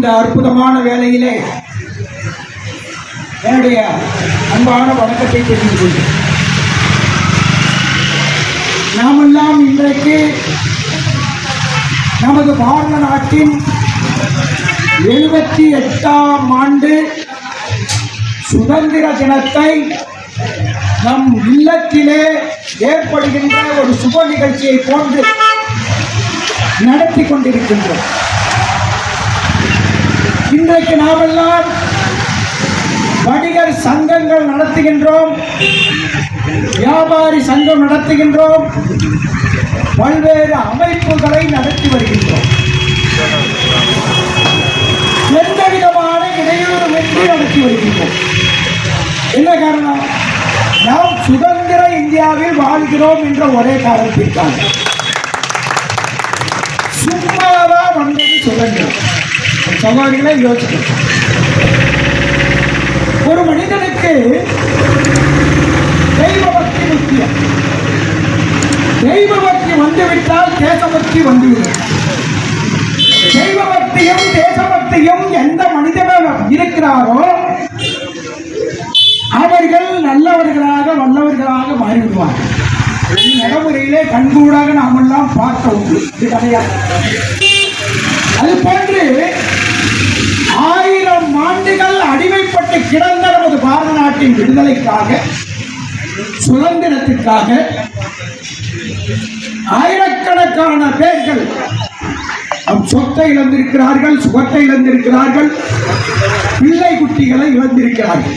இந்த அற்புதமான வேலையிலே என்னுடைய அன்பான வணக்கத்தை தெரிந்து கொள்கிறேன். நாமெல்லாம் இன்றைக்கு நமது பாரத நாட்டின் எழுபத்தி எட்டாம் ஆண்டு சுதந்திர தினத்தை நம் இல்லத்திலே ஏற்படுகின்ற ஒரு சுப நிகழ்ச்சியை போன்று நடத்தி கொண்டிருக்கின்றோம். இன்றைக்கு நாமெல்லாம் வணிகர் சங்கங்கள் நடத்துகின்றோம் வியாபாரி சங்கம் நடத்துகின்றோம் பல்வேறு அமைப்புகளை நடத்தி வருகின்றோம். எந்த விதமான இடையூறுமின்றி நடத்தி வருகின்றோம். என்ன காரணம்? நாம் சுதந்திர இந்தியாவில் வாழ்கிறோம் என்ற ஒரே காரணத்திற்காக. சும்மாதான் வந்தது சுதந்திரம். சகோதரிகளை யோசிக்கணும் ஒரு மனிதனுக்கு தெய்வ பக்தி முக்கியம். தெய்வ பக்தி வந்துவிட்டால் தேசபக்தி வந்துவிடும். தெய்வ பக்தியும் தேசபக்தியும் எந்த மனிதனும் இருக்கிறாரோ அவர்கள் நல்லவர்களாக வல்லவர்களாக மாறிவிடுவார்கள். நடைமுறையிலே கண்கூடாக நாம் எல்லாம் பார்க்க உண்டு. இது கிடையாது அது போன்று ஆயிரம் ஆண்டுகள் அடிமைப்பட்டு கிடந்த நமது பாரத நாட்டின் விடுதலைக்காக சுதந்திரத்திற்காக ஆயிரக்கணக்கான பேர்கள் சொத்தை இழந்திருக்கிறார்கள் சுகத்தை இழந்திருக்கிறார்கள் பிள்ளை குட்டிகளை இழந்திருக்கிறார்கள்.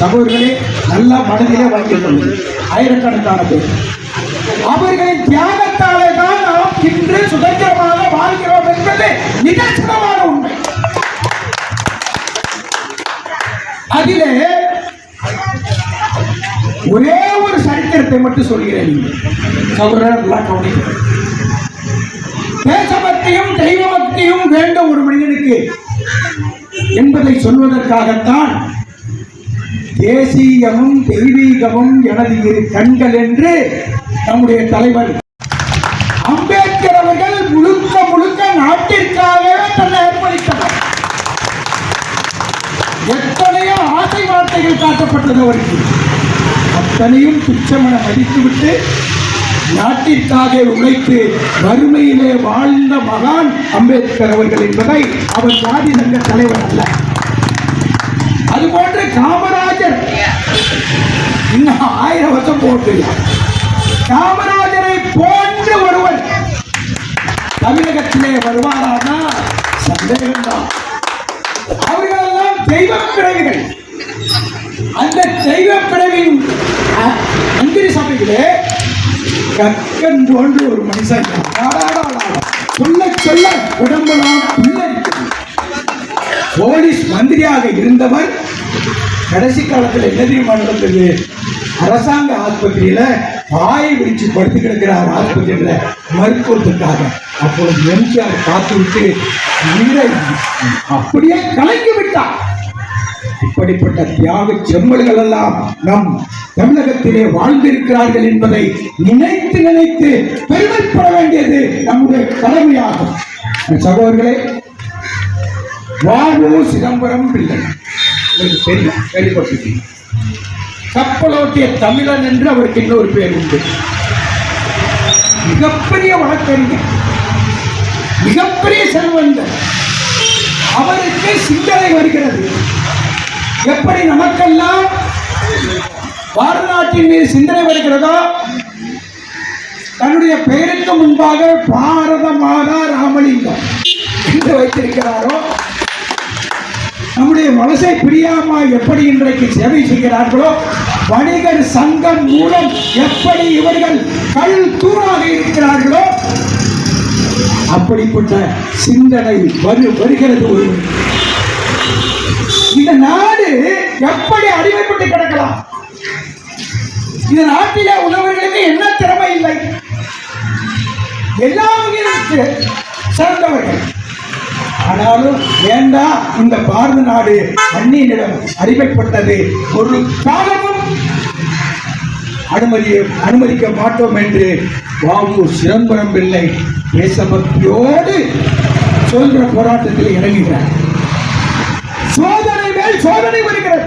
சகோதரர்களே நல்ல மனதிலே வாங்கிக் கொள்ளுங்கள். ஆயிரக்கணக்கான பேர். அவர்களின் தியாகத்தாலே தான் நாம் இன்று சுதந்திரமாக வாழ்கிறோம் என்பது நிதர்சனமான உண்மை. அதிலே ஒரே ஒரு சரித்திரத்தை மட்டும் சொல்கிறேன். தேசபக்தியும் தெய்வ பக்தியும் வேண்டும் ஒரு மனிதனுக்கு என்பதை சொல்வதற்காகத்தான் தேசியமும் தெய்வீகமும் எனது இரு கண்கள் என்று நம்முடைய தலைவர் ஆசை காட்டப்பட்டது அவருக்கு. அத்தனையும் துச்சமென மதித்துவிட்டு நாட்டிற்காக உழைத்து வறுமையிலே வாழ்ந்த மகான் அம்பேத்கர் அவர்கள் என்பதை அவர் ஜாதி சங்க தலைவர் அல்ல. அதுபோன்று காமராஜர் இன்னும் ஆயிரம் வருஷம் போட்டு. காமராஜரை போன்ற ஒருவர் தமிழகத்திலே வருவாரானா சந்தேகம்தான். அவர்களெல்லாம் தெய்வ பிறவிகள். அந்த தெய்வ பிறவின் மந்திரி சபையிலே கக்கன் போன்று ஒரு மனுஷன். சொல்ல சொல்ல உடம்பெல்லாம் போலீஸ் மந்திரியாக இருந்தவர் கடைசி காலத்தில் என்ன தெரியுமா நடந்தது? அரசாங்க ஆஸ்பத்திரியில பாயை விரிச்சு படுத்து கிடக்கிறார் ஆஸ்பத்திரியில மருத்துவத்துக்காக. அப்பொழுது எம்ஜிஆர் காத்து விட்டு அப்படியே கலங்கி விட்டார் இப்படிப்பட்ட தியாக செம்மல்கள் எல்லாம் நம் தமிழகத்திலே வாழ்ந்திருக்கிறார்கள் என்பதை நினைத்து நினைத்து பெருமைப்பட வேண்டியது நம்முடைய கடமையாகும் சகோதரர்களே வாவு சிதம்பரம் பிள்ளை. உங்களுக்கு தெரியும் கேள்விப்பட்டிருக்கீங்க. கப்பலோட்டிய தமிழன் என்று அவருக்கு இன்னொரு பேர் உண்டு. மிகப்பெரிய வழக்கறிஞர் மிகப்பெரிய செல்வந்தர். அவருக்கு சிந்தனை வருகிறது. எப்படி நமக்கெல்லாம் பாரநாட்டின் மீது சிந்தனை வருகிறதோ தன்னுடைய பெயருக்கு முன்பாக பாரத மாதா ராமலிங்கம் என்று வைத்திருக்கிறாரோ நம்முடைய வலசை பிரியாமா எப்படி இன்றைக்கு சேவை செய்கிறார்களோ வணிகர் சங்கம் மூலம் எப்படி இவர்கள் கல் தூணாக இருக்கிறார்களோ அப்படிப்பட்ட சிந்தனை வரு வருகிறது ஒரு இந்த நாடு எப்படி அடிமைப்பட்டு கிடக்கலாம்? இந்த நாட்டில உள்ளவர்களுக்கு என்ன திறமை இல்லை? எல்லா வகையிலும் சிறந்தவர்கள். ஆனாலும் ஏண்டா இந்த பாரத நாடு அந்நியனிடம் அடிமைப்பட்டது? ஒரு காலமும் அனுமதி அனுமதிக்க மாட்டோம் என்று வாவு சிதம்பரம் பிள்ளை தேசபக்தியோடு சுதந்திர போராட்டத்தில் இறங்குகிறார் சோதனை மேல் சோதனை வருகிறது.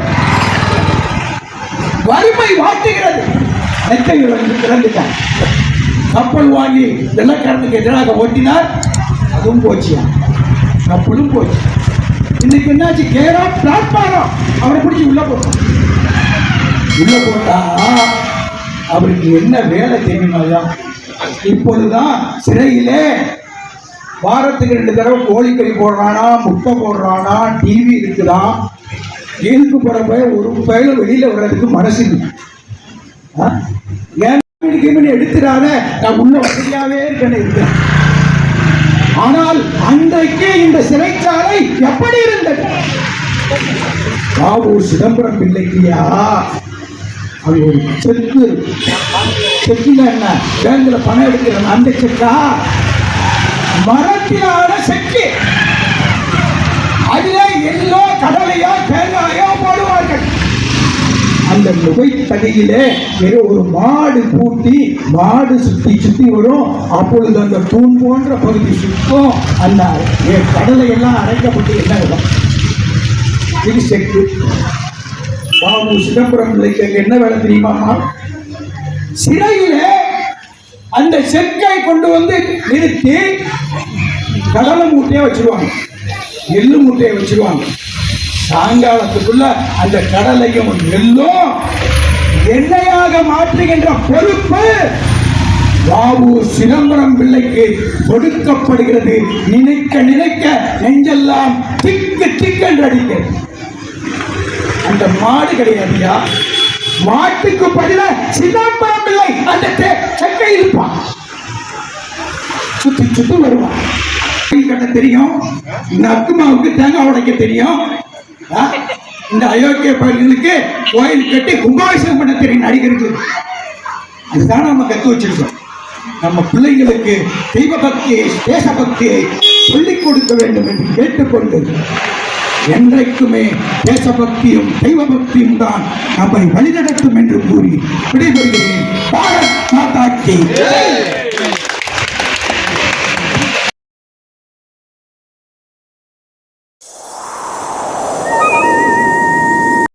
வறுமை வாட்டுகிறது. நெத்தை திறந்துட்டார் கப்பல் வாங்கி வெள்ளக்காரனுக்கு எதிராக ஓட்டினார். அதுவும் போச்சியா கப்பலும் போச்சு. இன்னைக்கு என்னாச்சு? கேரா பிளாட்பாரம் அவரை பிடிச்சி உள்ள போட்டோம் உள்ள போட்டா அவருக்கு என்ன வேலை தெரியுமா இப்பொழுதுதான் சிறையிலே வாரத்துக்கு ரெண்டு தடவை கோழிக்கறி போடுறானா முட்டை போடுறானா டிவி இருக்குதான் ஜெயிலுக்கு போகிற பய ஒரு பயில வெளியில வர்றதுக்கு மனசு ஏன் எடுத்துடாத? நான் உள்ள வசதியாவே இருக்கேன்னு இருக்கேன் ஆனால் அன்றைக்கு இந்த சிறைச்சாலை எப்படி இருந்தது? பாபு சிதம்பரம் பிள்ளைக்கியா? அது ஒரு செக்கு. செக்குல என்ன? பேங்கில் பணம் எடுக்கிறேன் அந்த செக்கா? மரத்திலான செக்கு. அதிலே எல்லோ கடலையோ தேங்காயோ போடுவார்கள். அந்த நுகைத்தடியிலே வெறும் ஒரு மாடு பூட்டி மாடு சுத்தி சுத்தி வரும். அப்பொழுது அந்த தூண் போன்ற பகுதி சுத்தம். அந்த கடலை எல்லாம் அரைக்கப்பட்டு என்ன இடம் இது செக்கு பாபு சிதம்பரம் பிள்ளைக்கு என்ன வேலை தெரியுமாமா சிறையிலே அந்த செக்கை கொண்டு வந்து நிறுத்தி கடலை மூட்டையை வச்சிருவாங்க. எள்ளு முட்டையை வச்சிருவாங்க. சாயங்காலத்துக்குள்ள அந்த கடலையும் நெல்லும் எண்ணெயாக மாற்றுகின்ற பொறுப்பு வாவு சிதம்பரம் பிள்ளைக்கு கொடுக்கப்படுகிறது நினைக்க நினைக்க நெஞ்செல்லாம் திக்கு திக்கென்று அடிக்கிறது. அந்த மாடு கிடையாதுயா? மாட்டுக்கு பதிலா சிதம்பரம் பிள்ளை அந்த தே- இருப்பான். சுத்தி சுத்தி வருவான். கட்ட தெரியும். இந்த அக்குமாவுக்கு தேங்காய் உடைக்க தெரியும். இந்த அயோக்கிய பகுதிகளுக்கு கோயில் கட்டி கும்பாபிஷேகம் பண்ண தெரியும் நடிகருக்கு. அதுதான் நம்ம கற்று வச்சிருக்கோம். நம்ம பிள்ளைங்களுக்கு தெய்வ பக்தியை தேசபக்தியை சொல்லிக் கொடுக்க வேண்டும் என்று கேட்டுக்கொண்டு என்றைக்குமே தேசபக்தியும் தெய்வ பக்தியும் தான் நம்மை வழிநடத்தும் என்று கூறி விடைபெறுகிறேன். பாரத் மாதா